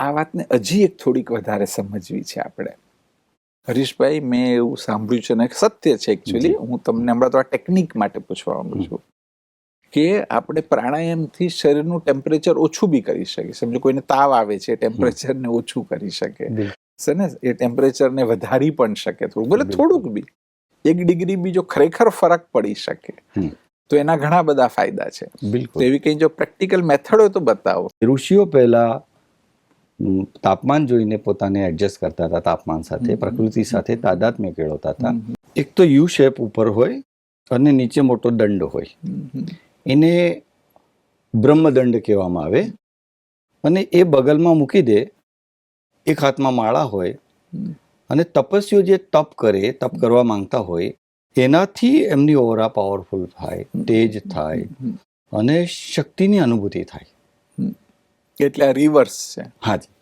આ વાતને હજી એક થોડીક વધારે સમજવી છે આપણે. હરીશભાઈ મેં એવું સાંભળ્યું છે ને સત્ય છે એકચ્યુઅલી હું તમને હમણાં તો આ ટેકનિક માટે પૂછવા માંગુ છું કે આપણે પ્રાણાયામથી શરીરનું ટેમ્પરેચર ઓછું બી કરી શકીએ. સમજો કોઈને તાવ આવે છે ટેમ્પરેચરને ઓછું કરી શકે. છે ને? એ ટેમ્પરેચરને વધારી પણ શકે થોડું. ભલે થોડુંક બી. એક ડિગ્રી બી જો ખરેખર ફરક પડી શકે તો એના ઘણા બધા ફાયદા છે. બિલકુલ. એવી કઈ જો પ્રેક્ટિકલ મેથડ હોય તો બતાવો. ઋષિઓ પહેલા તાપમાન જોઈને પોતાને એડજસ્ટ કરતા હતા તાપમાન સાથે પ્રકૃતિ સાથે તાદાત્મ્ય કેળવતા હતા. એક તો યુ શેપ ઉપર હોય અને નીચે મોટો દંડ હોય. એને બ્રહ્મદંડ કહેવામાં આવે. અને એ બગલમાં મૂકી દે એક હાથમાં માળા હોય અને તપસ્વીઓ જે તપ કરે તપ કરવા માંગતા હોય એનાથી એમની ઓરા પાવરફુલ થાય તેજ થાય અને શક્તિની અનુભૂતિ થાય. એટલે આ રિવર્સ છે. હાજી